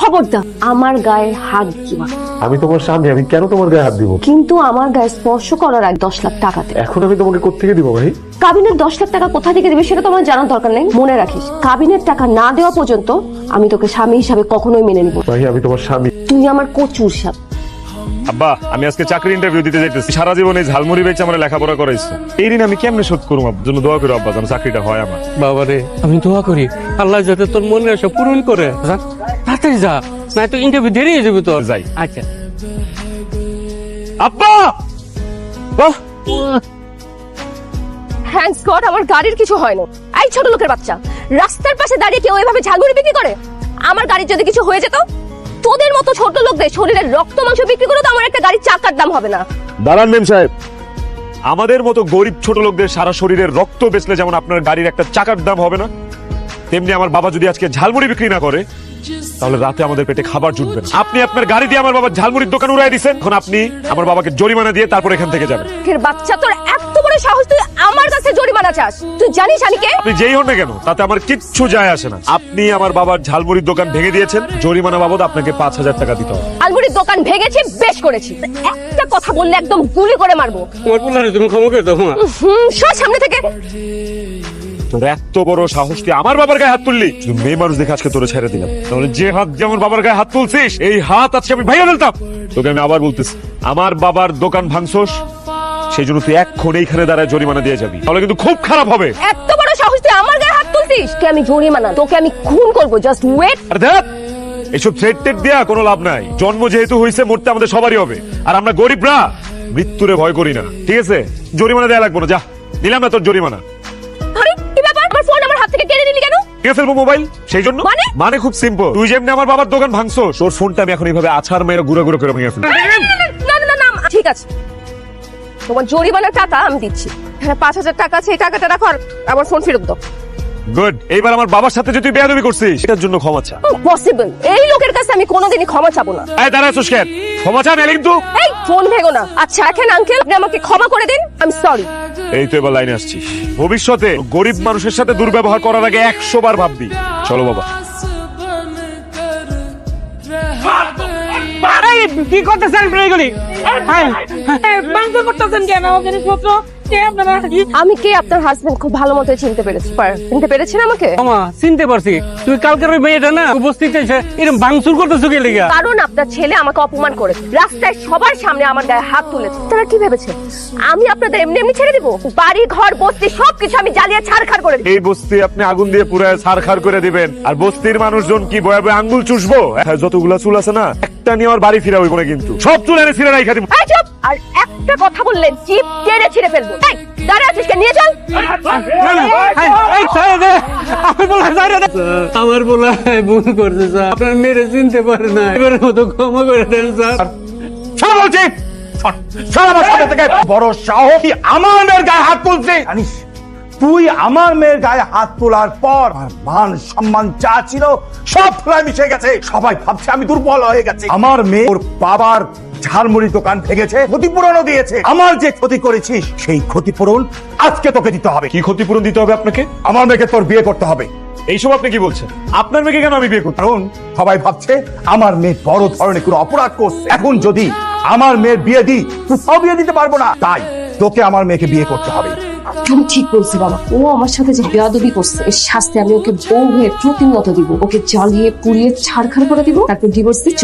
খবরদার আমার গায়ে হাত দিবা। আমি তোমার স্বামী আমি কেন তোমার গায়ে হাত দিব? কিন্তু আমার গায়ে স্পর্শ করার আগে দশ লাখ টাকা দে। এখন আমি তোমাকে কোথেকে দিব ভাই? কাবিনের দশ লাখ টাকা কোথা থেকে দিবে সেটা তোমার জানার দরকার নেই। মনে রাখিস কাবিনের টাকা না দেওয়া পর্যন্ত আমি তোকে স্বামী হিসাবে কখনোই মেনে নিব। ভাই আমি তোমার স্বামী। তুই আমার কচুর সাপ আব্বা আমি আজকে চাকরি ইন্টারভিউ দিতে যাইতেছি। সারা জীবন এই ঝালমুড়ি বেচে আমার লেখাপড়া করাইছে। এই ঋণ আমি কেমনে শোধ করব? আব্বার জন্য দোয়া করো আব্বা যেন চাকরিটা হয় আমার। বাবারে আমি দোয়া করি। আল্লাহ যাতে তোর মনের আশা পূরণ করে। তাড়াতাড়ি যা না তো ইন্টারভিউ দেরি হয়ে যাবে তোর। যাই। আচ্ছা। আব্বা! বাহ! থ্যাঙ্কস গড আমার গাড়ির কিছু হয় না এই ছোট লোকের বাচ্চা রাস্তার পাশে দাঁড়িয়ে কেউ এভাবে ঝালমুড়ি বিক্রি করে? আমার গাড়ির যদি কিছু হয়ে যেত তোদের মতো ছোট লোকদের শরীরের রক্ত মাংস বিক্রি করে তো আমার একটা গাড়ির চাকার দাম হবে না। দাঁড়ান মেম সাহেব। আমাদের মতো গরিব ছোট লোকদের সারা শরীরের রক্ত বেচলে যেমন আপনার গাড়ির একটা চাকার দাম হবে না তেমনি আমার বাবা যদি আজকে ঝালমুড়ি বিক্রি না করে তাহলে রাতে আমাদের পেটে খাবার জুটবে না। আপনি আপনার গাড়ি দিয়ে আমার বাবার ঝালমুড়ির দোকান উড়াই দিচ্ছেন এখন আপনি আমার বাবাকে জরিমানা দিয়ে তারপর এখান থেকে যাবেন। এর বাচ্চা তোর এত বড় সাহস তুই আমার কাছে জরিমানা চাস। তুই জানিস আমি কে? আপনি যেই হন না কেন তাতে আমার কিচ্ছু যায় আসে না। আপনি আমার বাবার ঝালমুড়ির দোকান ভেঙে দিয়েছেন। জরিমানা বাবদ আপনাকে পাঁচ হাজার টাকা দিতে হবে। আলমুড়ির দোকান ভেঙেছি বেশ করেছি। একটা কথা বললে একদম গুলি করে মারবো। তোমার পোলারে তুমি ক্ষমা করে দাও মা। হুম সর সামনে থেকে। তোর এত বড় সাহস তুই আমার বাবার গায়ে হাত তুললি? শুধু মেয়ে মানুষ দেখে আজকে তোরে ছেড়ে দিলাম। তাহলে যে হাত যেমন বাবার গায়ে হাত তুলছিস এই হাত আজকে আমি ভাইয়া ফেলতাম। তোকে আমি আবার বলতেছি আমার বাবার দোকান ভাঙছোস সেই জন্য তুই এক্ষণ এইখানে দাঁড়ায় জরিমানা দিয়ে যাবি। তাহলে কিন্তু খুব খারাপ হবে। এত বড় সাহস তুই আমার গায়ে হাত তুলছিস? তোকে আমি জরিমানা তোকে আমি খুন করব জাস্ট ওয়েট আর দেখ এসব থ্রেড টেড দেয়া কোনো লাভ নাই। জন্ম যেহেতু হয়েছে মরতে আমাদের সবারই হবে। আর আমরা গরিবরা মৃত্যুরে ভয় করি না। ঠিক আছে? জরিমানা দেয়া লাগবো না যা। নিলাম না তোর জরিমানা। কে ফেলব মোবাইল? সেই জন্য? মানে? মানে খুব সিম্পল তুই যেমনি আমার বাবার দোকান ভাঙছো তোর ফোনটা আমি এখন এইভাবে আছাড় মেরে গুঁড়ো গুঁড়ো করে ভেঙে ফেলব না না না না ঠিক আছে। তোমার জরিমানার টাকা আমি দিচ্ছি। হ্যাঁ পাঁচ হাজার টাকা আছে এই টাকাটা রাখো আর আমার ফোন ফেরত দাও। গুড এইবার আমার বাবার সাথে যদি বেয়াদবি করছিস এটার জন্য ক্ষমা চা। পসিবল এই লোকের কাছে আমি কোনোদিনই ক্ষমা চাবো না। এই দাঁড়া আছিস ক্ষমা চা নাইলে কিন্তু এই ফোন ভেগো না। আচ্ছা এখন আঙ্কেল আপনি আমাকে ক্ষমা করে দিন। আমি সরি এই তো এবার লাইনে আসছিস ভবিষ্যতে গরিব মানুষের সাথে দুর্ব্যবহার করার আগে একশো বার ভাববি। চলো বাবা। কি করতেছেন এগুলি? করতেছেন কেন? জিনিসপত্র আমি কে? আপনার হাজবেন্ড খুব ভালো মতো চিনতে পেরেছি। চিনতে পেরেছেন আমাকে? মামা চিনতে পারছি। তুই কালকের ওই মেয়েটা না উপস্থিত এসে এরকম ভাঙচুর করতেছো কে লেগা? কারণ আপনার ছেলে আমাকে অপমান করেছে। রাস্তায় সবার সামনে আমার গায়ে হাত তুলেছে। তারা কি ভেবেছে? আমি আপনাদের এমনি এমনি ছেড়ে দিব? বাড়ি ঘর বস্তি সবকিছু আমি জ্বালিয়ে ছাড়খাড় করে দিব। এই বস্তি আপনি আগুন দিয়ে পুরায় ছারখার করে দিবেন। আর বস্তির মানুষজন কি বয়ে বয়ে আঙ্গুল চুষবো? হ্যাঁ, যতগুলা চুল আছে না একটা নিয়ে আমার বাড়ি ফিরা হইব না কিন্তু। সব চুল এনে ফিরে রাইখা দিব। এই চুপ! আর একটা কথা বললে জিপ টেনে ছিঁড়ে ফেলব। দাঁড়া আছিস কে নিয়ে চল। আমার বলা ভুল করছে স্যার। আপনার মেরে চিনতে পারে না। এবারের মতো ক্ষমা করে দেন স্যার। বলছি শোন, শোন আমার থেকে। বড় সাহস তুই আমার মেয়ের গায়ে হাত তুলছে। জানিস তুই আমার মেয়ের গায়ে হাত তোলার পর মান সম্মান যা ছিল সব ফুলায় মিশে গেছে। সবাই ভাবছে আমি দুর্বল হয়ে গেছি। আমার মেয়ে ওর বাবার ঝালমুড়ি দোকান ভেঙেছে ক্ষতিপূরণও দিয়েছে। আমার যে ক্ষতি করেছিস সেই ক্ষতিপূরণ আজকে তোকে দিতে হবে। কি ক্ষতিপূরণ দিতে হবে আপনাকে? আমার মেয়েকে তোর বিয়ে করতে হবে। এইসব আপনি কি বলছেন? আপনার মেয়েকে কেন আমি বিয়ে করতে কারণ সবাই ভাবছে আমার মেয়ে বড় ধরনের কোনো অপরাধ করছে। এখন যদি আমার মেয়ের বিয়ে দিই তুই তাও বিয়ে দিতে পারব না। তাই তোকে আমার মেয়েকে বিয়ে করতে হবে। তুমি ঠিক বলছি বাবা। ও আমার সাথে যে বেয়াদবি করছে এর শাস্তি আমি ওকে বউ হয়ে প্রতিনিয়ত দিব। ওকে জ্বালিয়ে পুড়িয়ে ছাড়খাড় করে দিব তারপর ডিভোর্স দিয়ে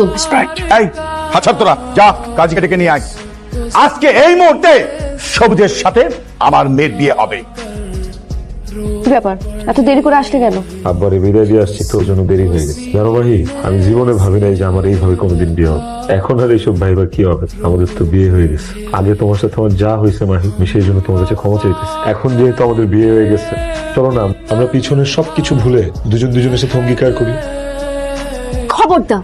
এই হাছার তোরা যা কাজকে ডেকে নিয়ে আয়। আজকে এই মুহূর্তে সবুজের সাথে আমার মেয়ের বিয়ে হবে। কি ব্যাপার? এত দেরি করে আসলে কেন? আব্বারে বিদায় দিয়ে আসছি তোর জন্য দেরি হয়ে গেছে। জানো ভাই আমি জীবনে ভাবি নাই যে আমার এইভাবে কোনোদিন বিয়ে হবে। এখন আর এইসব ভাইবা কি হবে? আমাদের তো বিয়ে হয়ে গেছে। আগে তোমার সাথে আমার যা হয়েছে মাহি আমি সেই জন্য তোমার কাছে ক্ষমা চাইতেছি। এখন যেহেতু আমাদের বিয়ে হয়ে গেছে চলো না আমরা পিছনের সবকিছু ভুলে দুজন দুজনের সাথে অঙ্গীকার করি। খবরদার।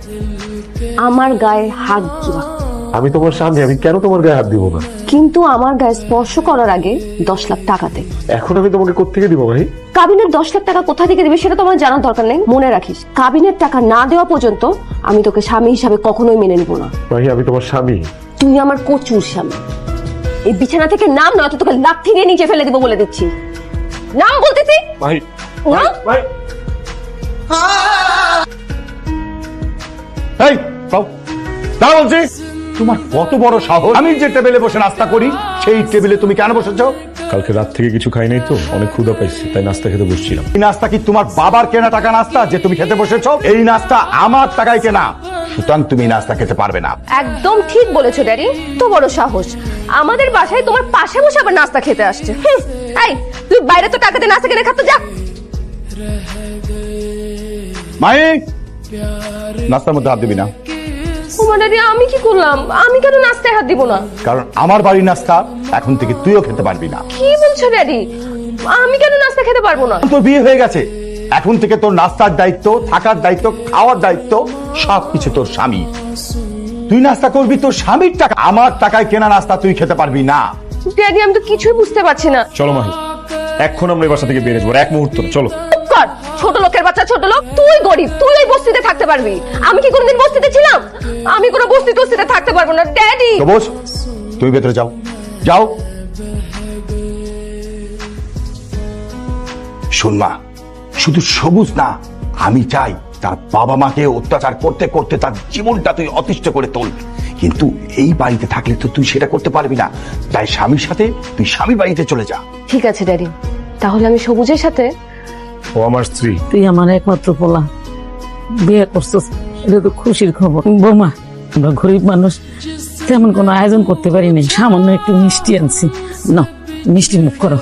আমার গায়ে হাত দিবা। আমি তোমার স্বামী আমি কেন তোমার গায়ে হাত দিব না? কিন্তু আমার গায়ে স্পর্শ করার আগে দশ লাখ টাকা দে। এখন আমি তোমাকে কোথেকে দিব ভাই? কাবিনের দশ লাখ টাকা কোথা থেকে দিবে সেটা তোমার জানার দরকার নেই মনে রাখিস। কাবিনের টাকা না দেওয়া পর্যন্ত আমি তোকে স্বামী হিসাবে কখনোই মেনে নিব না। ভাই আমি তোমার স্বামী। তুই আমার কচুর স্বামী। এই বিছানা থেকে নাম নয়তো তোকে লাথি দিয়ে নিচে ফেলে দিব বলে দিচ্ছি। নাম বলতেছি? ভাই নাম? ভাই দাও বলছি তোমার কত বড় সাহস। আমি যে টেবিলে বসে নাস্তা করি সেই টেবিলে তুমি কেন বসেছো? কালকে রাত থেকে কিছু খাই নাই তো অনেক ক্ষুধা পাইছি তাই নাস্তা খেতে বসছিলাম। এই নাস্তা কি তোমার বাবার কেনা টাকা নাস্তা যে তুমি খেতে বসেছো? এই নাস্তা আমার টাকায় কেনা। সুতরাং তুমি নাস্তা খেতে পারবে না। একদম ঠিক বলেছ ড্যাডি। তো বড় সাহস। আমাদের বাসায় তোমার পাশে বসে আবার নাস্তা খেতে আসছে। হুম, এই তুই বাইরে তো টাকাতে নাস্তা কিনে খাতো যা। মাই নাস্তার মধ্যে হাত দিবি না। ওমা ড্যাডি আমি কি করলাম? আমি কেন নাস্তায় হাত দিব না? কারণ আমার বাড়ির নাস্তা এখন থেকে তুইও খেতে পারবি না। কি বলছো ড্যাডি আমি কেন নাস্তা খেতে পারব না? তোর বিয়ে হয়ে গেছে। এখন থেকে তোর নাস্তার দায়িত্ব থাকার দায়িত্ব খাওয়ার দায়িত্ব সবকিছু তোর স্বামী। তুই নাস্তা করবি তোর স্বামীর টাকা আমার টাকায় কেনা নাস্তা তুই খেতে পারবি না। ড্যাডি আমি তো কিছুই বুঝতে পারছি না। চলো মাহি এখন আমরা এই বাসা থেকে বেরিয়ে যাব এক মুহূর্ত না, চলো। চুপ কর ছোট লোকের বাচ্চা ছোট লোক তুই গরিব তুই ওই বস্তিতে থাকতে পারবি। আমি কি কোনোদিন বস্তিতে ছিলাম? আমি কোনো বস্তি টস্তিতে থাকতে পারব না। ড্যাডি! বস তুমি ভেতরে যাও। যাও। শোন মা শুধু সবুজ না আমি চাই তার বাবা মাকে অত্যাচার করতে করতে তার জীবনটা তুই অতিষ্ঠ করে তোল। কিন্তু এই বাড়িতে থাকলে তো তুই সেটা করতে পারবি না। তাই স্বামীর সাথে তুই স্বামী বাড়িতে চলে যা। ঠিক আছে ড্যাডি। তাহলে আমি সবুজের সাথে ও আমার স্ত্রী। তুই আমার একমাত্র পোলা। বিয়ে করছিস এটা তো খুশির খবর। বৌমা আমরা গরিব মানুষ তেমন কোনো আয়োজন করতে পারিনি সামান্য একটু মিষ্টি আনছি। না মিষ্টি মুখ করো।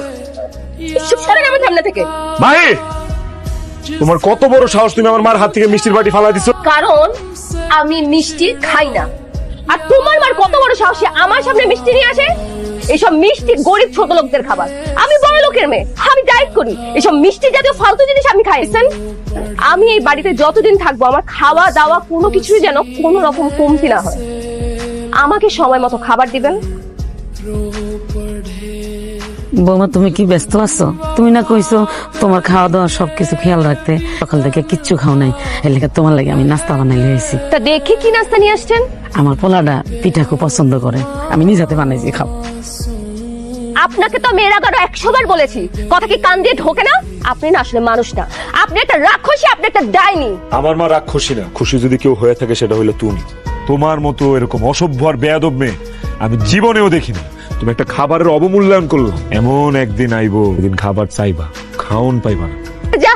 চুপ সরেন আমার সামনে থেকে। মাহি তোমার কত বড় সাহস তুমি আমার মার হাত থেকে মিষ্টির বাটি ফালা দিছো? কারণ আমি মিষ্টি খাই না। আর তোমার মার কত বড় সাহসী আমার সামনে মিষ্টি নিয়ে আসে? এসব মিষ্টি গরিব ছোট লোকদের খাবার। আমি বড় লোকের মেয়ে আমি ডায়েট করি। এসব মিষ্টি জাতীয় ফালতু জিনিস আমি খাই। বুঝছেন? আমি এই বাড়িতে যতদিন থাকব আমার খাওয়া দাওয়া কোনো কিছুই যেন কোনো রকম কমতি না হয়। আমাকে সময় মতো খাবার দিবেন। বৌমা তুমি কি ব্যস্ত আছো? তুমি না কইছো তোমার খাওয়া দাওয়া সবকিছু খেয়াল রাখতে। সকাল থেকে কিচ্ছু খাও নাই। এর লেগে তোমার লাগে আমি নাস্তা বানাই লিয়েছি তা দেখি কি নাস্তা নিয়ে আসছেন? আমার পোলাটা পিঠা খুব পছন্দ করে। আমি নিজেতে বানাইছি খাও। আপনাকে তো মেয়ের আগারো একশো বার বলেছি। কথা কি কান দিয়ে ঢোকে না? আপনি না আসলে মানুষ না। আপনি একটা রাক্ষসী আপনি একটা ডাইনি। আমার মা রাক্ষসী না। খুশি যদি কেউ হয়ে থাকে সেটা হইল তুমি। তোমার মতো এরকম অসভ্য আর বেয়াদব মেয়ে আমি জীবনেও দেখিনি। তুমি একটা খাবারের অবমূল্যায়ন করল। এমন একদিন আইবো একদিন খাবার চাইবা খাওন পাইবা না। যা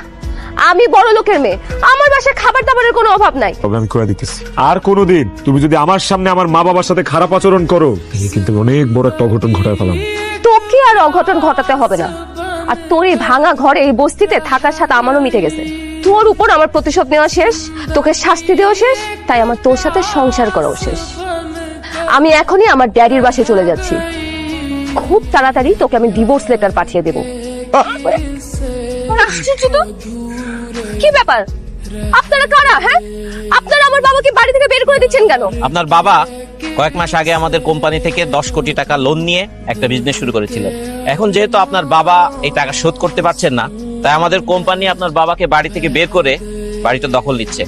আমি বড় লোকের মেয়ে। আমার বাসায় খাবার দাবারের কোনো অভাব নাই। তবে আমি করে দিতেছি আর কোনোদিন তুমি যদি আমার সামনে আমার মা বাবার সাথে খারাপ আচরণ করো কিন্তু অনেক বড় একটা অঘটন ঘটায় ফেলাম। আর অঘটন ঘটাতে হবে না। আর তোর এই ভাঙা ঘরে এই বস্তিতে থাকার সাথে আমারও মিটে গেছে। তোর উপর আমার প্রতিশোধ নেওয়া শেষ তোকে শাস্তি দেওয়া শেষ তাই আমার তোর সাথে সংসার করাও শেষ। আমি এখনই আমার ড্যাডির বাসে চলে যাচ্ছি। খুব তাড়াতাড়ি তোকে আমি ডিভোর্স লেটার পাঠিয়ে দেবো। কি ব্যাপার? আপনারা কারা হ্যাঁ? আপনারা আমার বাবাকে বাড়ি থেকে বের করে দিচ্ছেন কেন? আপনার বাবা কয়েক মাস আগে আমাদের কোম্পানি থেকে দশ কোটি টাকা লোন নিয়ে একটা বিজনেস শুরু করেছিলেন। এখন যেহেতু আপনার বাবা এই টাকা শোধ করতে পারছেন না তাই আমাদের কোম্পানি আপনার বাবাকে বাড়ি থেকে বের করে বাড়িটা দখল নিচ্ছে।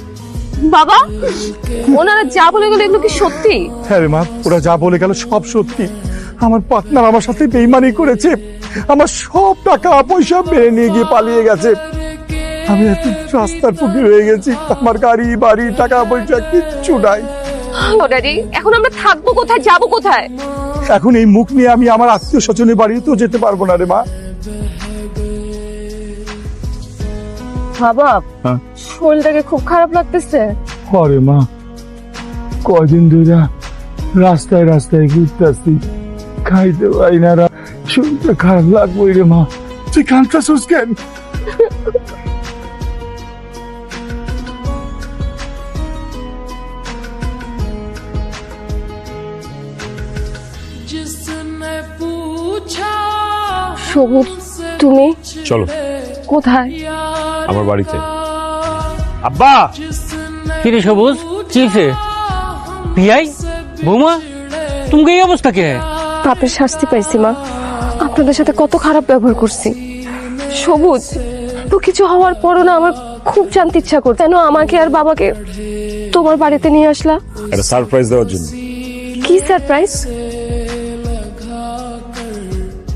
বাবা ওনারা যা বলে গেলো এগুলো কি সত্যি? হ্যাঁ রে মা ওরা যা বলে গেল সব সত্যি। আমার পার্টনার আমার সাথে বেইমানি করেছে। আমার সব টাকা পয়সা মেরে নিয়ে গিয়ে পালিয়ে গেছে। আমি এত রাস্তার ফুকি হয়ে গেছি। আমার গাড়ি বাড়ি টাকা পয়সা কিচ্ছু নাই। ড্যাডি এখন আমরা থাকব কোথায় যাব কোথায়? এখন এই মুখ নিয়ে আমি আমার আত্মীয় স্বজনের বাড়িতেও যেতে পারব না রে মা। বাবা হ্যাঁ? শরীরটাকে খুব খারাপ লাগতেছে। করে মা কয়দিন ধরে রাস্তায় রাস্তায় ঘুরতেছি খাইতে পারি না রা- শরীরটা খারাপ লাগবই রে মা। তুই কাঁদতেছিস কেন? সবুজ তুমি চলো। কোথায়? আমার বাড়িতে। আব্বা! কিরে সবুজ চিলছে পিয়াই বৌমা তুমি এই অবস্থা কে? পাপের শাস্তি পাইছি মা। আপনাদের সাথে কত খারাপ ব্যবহার করছি। সবুজ তো কিছু হওয়ার পরও না আমার খুব জানতে ইচ্ছা করছে। কেন আমাকে আর বাবাকে তোমার বাড়িতে নিয়ে আসলা? একটা সারপ্রাইজ দেওয়ার জন্য। কি সারপ্রাইজ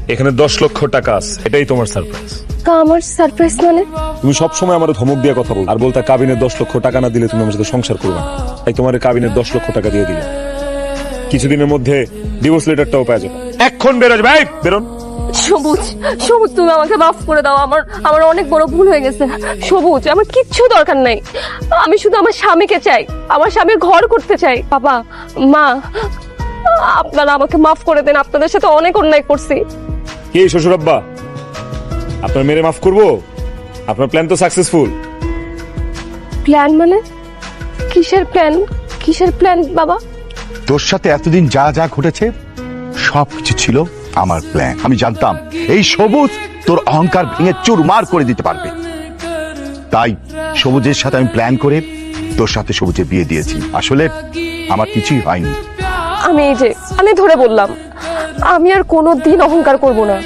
এখানে দশ লক্ষ টাকা আছে। এটাই তোমার সারপ্রাইজ তা আমার সারপ্রাইজ মানে? তুমি সবসময় আমার ধমক দিয়ে কথা বল। আর বলতে কাবিনে দশ লক্ষ টাকা না দিলে তুমি আমার সাথে সংসার করবে না। তাই তোমার কাবিনের দশ লক্ষ টাকা দিয়ে দিলাম। কিছুদিনের মধ্যে ডিভোর্স লেটারটাও পেয়ে যাবে। এখন বেরো ভাই বেরোন। সবুজ সবুজ তুমি আমাকে মাফ করে দাও। আমার আমার অনেক বড় ভুল হয়ে গেছে। সবুজ আমার কিচ্ছু দরকার নাই। আমি শুধু আমার স্বামীকে চাই। আমার স্বামীর ঘর করতে চাই। বাবা মা আপনারা আমাকে মাফ করে দেন। আপনাদের সাথে অনেক অন্যায় করছি। কি শ্বশুর আব্বা আপনার মেরে মাফ করব? আপনার প্ল্যান তো সাকসেসফুল প্ল্যান মানে? কিসের প্ল্যান কিসের প্ল্যান বাবা? তোর সাথে এতদিন যা যা ঘটেছে সব কিছু ছিল আমার প্ল্যান আমি জানতাম এই সবুজ তোর অহংকার ভেঙে চুরমার করে দিতে পারবে। তাই সবুজের সাথে আমি প্ল্যান করে তোর সাথে সবুজে বিয়ে দিয়েছি। আসলে আমার কিছুই হয়নি। আমি এই যে আমি ধরে বললাম আমি আর কোনো দিন অহংকার করব না।